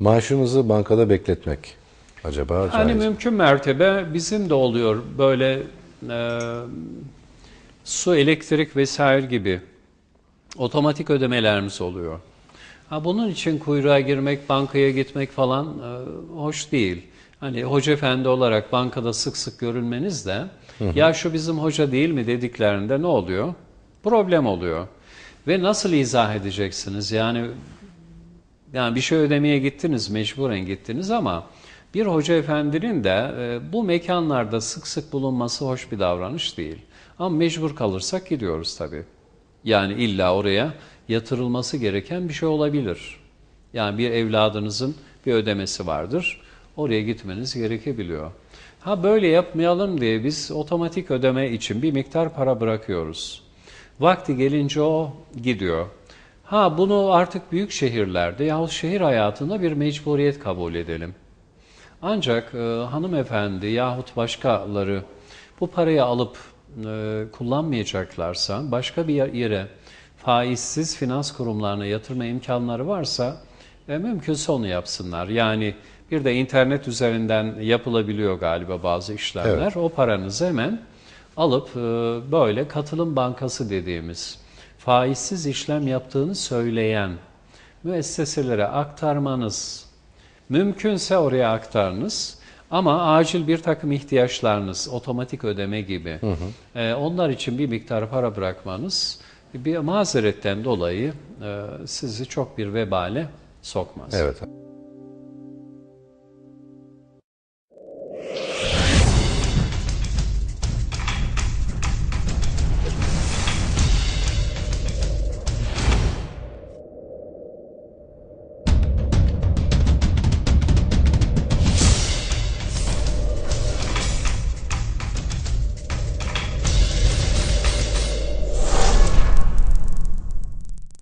Maaşımızı bankada bekletmek acaba Hani caiz mi? mümkün mertebe bizim de oluyor böyle e, su, elektrik vesaire gibi otomatik ödemelerimiz oluyor. Ha, bunun için kuyruğa girmek, bankaya gitmek falan e, hoş değil. Hani hoca efendi olarak bankada sık sık görünmeniz de ya şu bizim hoca değil mi dediklerinde ne oluyor? Problem oluyor. Ve nasıl izah edeceksiniz? Yani yani bir şey ödemeye gittiniz, mecburen gittiniz ama bir hoca efendinin de e, bu mekanlarda sık sık bulunması hoş bir davranış değil. Ama mecbur kalırsak gidiyoruz tabii. Yani illa oraya yatırılması gereken bir şey olabilir. Yani bir evladınızın bir ödemesi vardır. Oraya gitmeniz gerekebiliyor. Ha böyle yapmayalım diye biz otomatik ödeme için bir miktar para bırakıyoruz. Vakti gelince o gidiyor. Ha bunu artık büyük şehirlerde yahut şehir hayatında bir mecburiyet kabul edelim. Ancak e, hanımefendi yahut başkaları bu parayı alıp e, kullanmayacaklarsa başka bir yere faizsiz finans kurumlarına yatırma imkanları varsa e, mümkünse onu yapsınlar. Yani bir de internet üzerinden yapılabiliyor galiba bazı işlemler. Evet. O paranızı hemen alıp e, böyle katılım bankası dediğimiz faizsiz işlem yaptığını söyleyen müesseselere aktarmanız Mümkünse oraya aktarınız. Ama acil bir takım ihtiyaçlarınız, otomatik ödeme gibi, e, onlar için bir miktar para bırakmanız bir mazeretten dolayı e, sizi çok bir vebale sokmaz. Evet.